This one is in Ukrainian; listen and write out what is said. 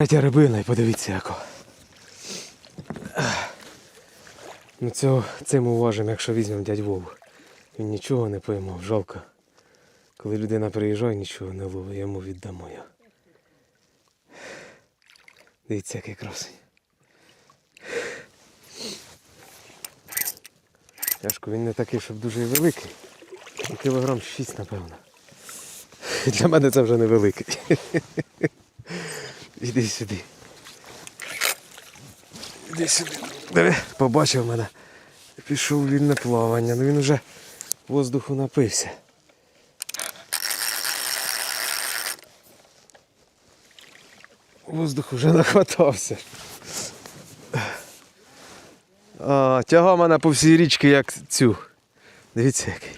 Третя рибина і подивіться яко. Ну цього, цим уважимо, якщо візьмемо дядь Вову. Він нічого не поймав, жалко. Коли людина приїжджає, нічого не ловить, йому віддамо його. Дивіться, який красень. Тяжко, він не такий, щоб дуже великий. Ну, Кілограм 6, напевно. Для мене це вже не великий. Іди сюди. Іди сюди. Диви, побачив мене. Пішов в вільне плавання. Ну він вже воздуху напився. Воздух вже нахватався. А, тяга мене по всій річці, як цю. Дивіться який.